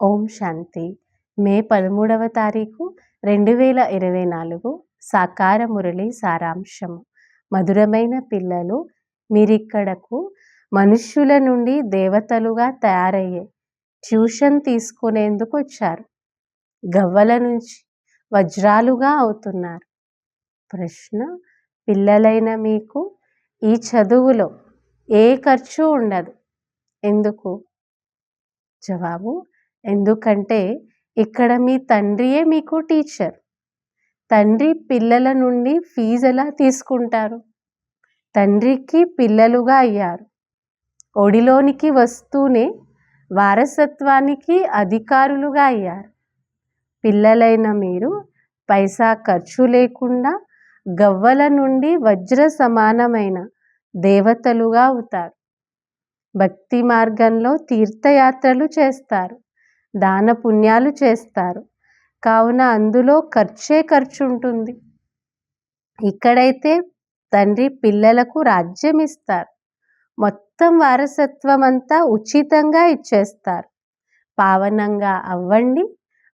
ఓం శాంతి. మే పదమూడవ తారీఖు రెండు వేల ఇరవై నాలుగు. సాకార మురళి సారాంశము. మధురమైన పిల్లలు మీరిక్కడకు మనుష్యుల నుండి దేవతలుగా తయారయ్యే ట్యూషన్ తీసుకునేందుకు వచ్చారు. గవ్వల నుంచి వజ్రాలుగా అవుతున్నారు. ప్రశ్న పిల్లలైన మీకు ఈ చదువులో ఏ ఖర్చు ఉండదు? ఎందుకు? జవాబు ఎందుకంటే ఇక్కడ మీ తండ్రియే మీకు టీచర్. తండ్రి పిల్లల నుండి ఫీజు ఎలా తీసుకుంటారు? తండ్రికి పిల్లలుగా అయ్యారు. ఒడిలోనికి వస్తూనే వారసత్వానికి అధికారులుగా అయ్యారు. పిల్లలైన మీరు పైసా ఖర్చు లేకుండా గవ్వల నుండి వజ్ర సమానమైన దేవతలుగా అవుతారు. భక్తి మార్గంలో తీర్థయాత్రలు చేస్తారు. దాన పుణ్యాలు చేస్తారు. కావున అందులో ఖర్చే ఖర్చు ఉంటుంది ఇక్కడైతే తండ్రి పిల్లలకు రాజ్యం ఇస్తారు మొత్తం వారసత్వం అంతా ఉచితంగా ఇచ్చేస్తారు. పావనంగా అవ్వండి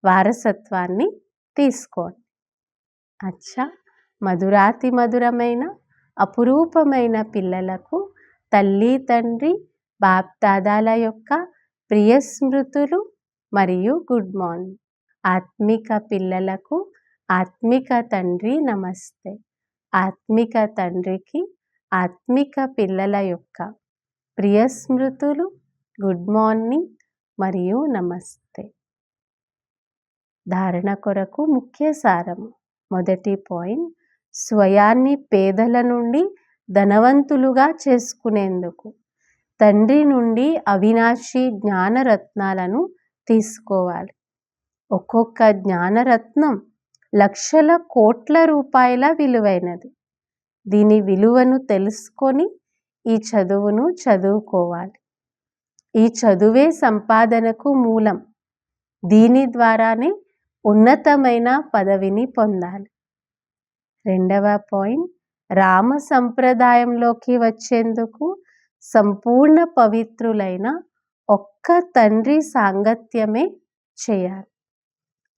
వారసత్వాన్ని తీసుకోండి. అచ్చా! మధురాతి మధురమైన అపురూపమైన పిల్లలకు తల్లి తండ్రి బాప్దాదాల యొక్క ప్రియ స్మృతులు మరియు గుడ్ మార్నింగ్. ఆత్మిక పిల్లలకు ఆత్మిక తండ్రి నమస్తే. ఆత్మిక తండ్రికి ఆత్మిక పిల్లల యొక్క ప్రియ స్మృతులు గుడ్ మార్నింగ్ మరియు నమస్తే. ధారణ కొరకు ముఖ్య సారము మొదటి పాయింట్ స్వయాన్ని పేదల నుండి ధనవంతులుగా చేసుకునేందుకు. తండ్రి నుండి అవినాశి జ్ఞానరత్నాలను తీసుకోవాలి. ఒక్కొక్క జ్ఞానరత్నం లక్షల కోట్ల రూపాయల విలువైనది. దీని విలువను తెలుసుకొని ఈ చదువును చదువుకోవాలి. ఈ చదువే సంపాదనకు మూలం. దీని ద్వారానే ఉన్నతమైన పదవిని పొందాలి. రెండవ పాయింట్. రామ సంప్రదాయంలోకి వచ్చేందుకు సంపూర్ణ పవిత్రులైన ఒక్క తండ్రి సాంగత్యమే చేయాలి.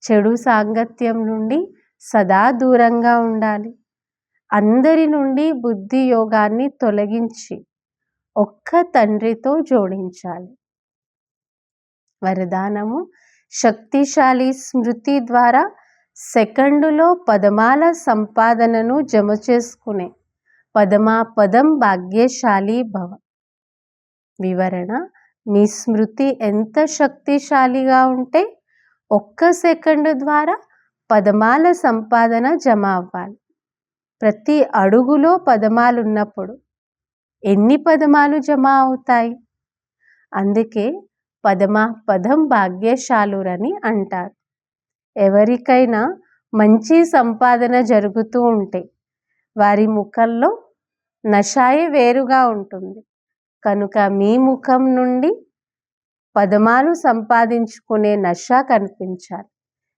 చెడు సాంగత్యం నుండి సదా దూరంగా ఉండాలి. అందరి నుండి బుద్ధి యోగాన్ని తొలగించి ఒక్క తండ్రితో జోడించాలి. వరదానము శక్తిశాలి స్మృతి ద్వారా సెకండులో పదమాల సంపాదనను జమ చేసుకునే పదమా పదం భాగ్యశాలి భవ. వివరణ మీ స్మృతి ఎంత శక్తిశాలిగా ఉంటే ఒక్క సెకండ్ ద్వారా పదమాల సంపాదన జమ అవ్వాలి. ప్రతి అడుగులో పదమాలు ఉన్నప్పుడు ఎన్ని పదమాలు జమ అవుతాయి? అందుకే పదమ పదం భాగ్యశాలురని అంటారు. ఎవరికైనా మంచి సంపాదన జరుగుతూ ఉంటే వారి ముఖంలో నషాయే వేరుగా ఉంటుంది. కనుక మీ ముఖం నుండి పదమాలు సంపాదించుకునే నష కనిపించాలి.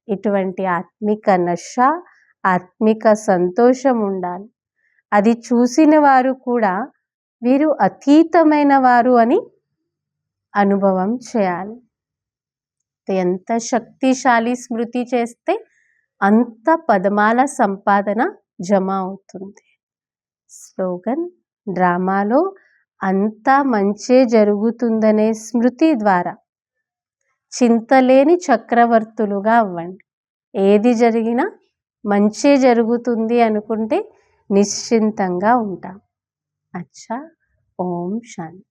ఇటువంటి ఆత్మిక నష ఆత్మిక సంతోషం ఉండాలి. అది చూసిన వారు కూడా వీరు అతీతమైన వారు అని అనుభవం చేయాలి. ఎంత శక్తిశాలి స్మృతి చేస్తే అంత పదమాల సంపాదన జమ అవుతుంది. స్లోగన్ డ్రామాలో అంతా మంచే జరుగుతుందనే స్మృతి ద్వారా. చింతలేని చక్రవర్తులుగా అవ్వండి. ఏది జరిగినా మంచే జరుగుతుంది అనుకుంటే నిశ్చింతంగా ఉంటాం. అచ్చా ఓం శాంతి.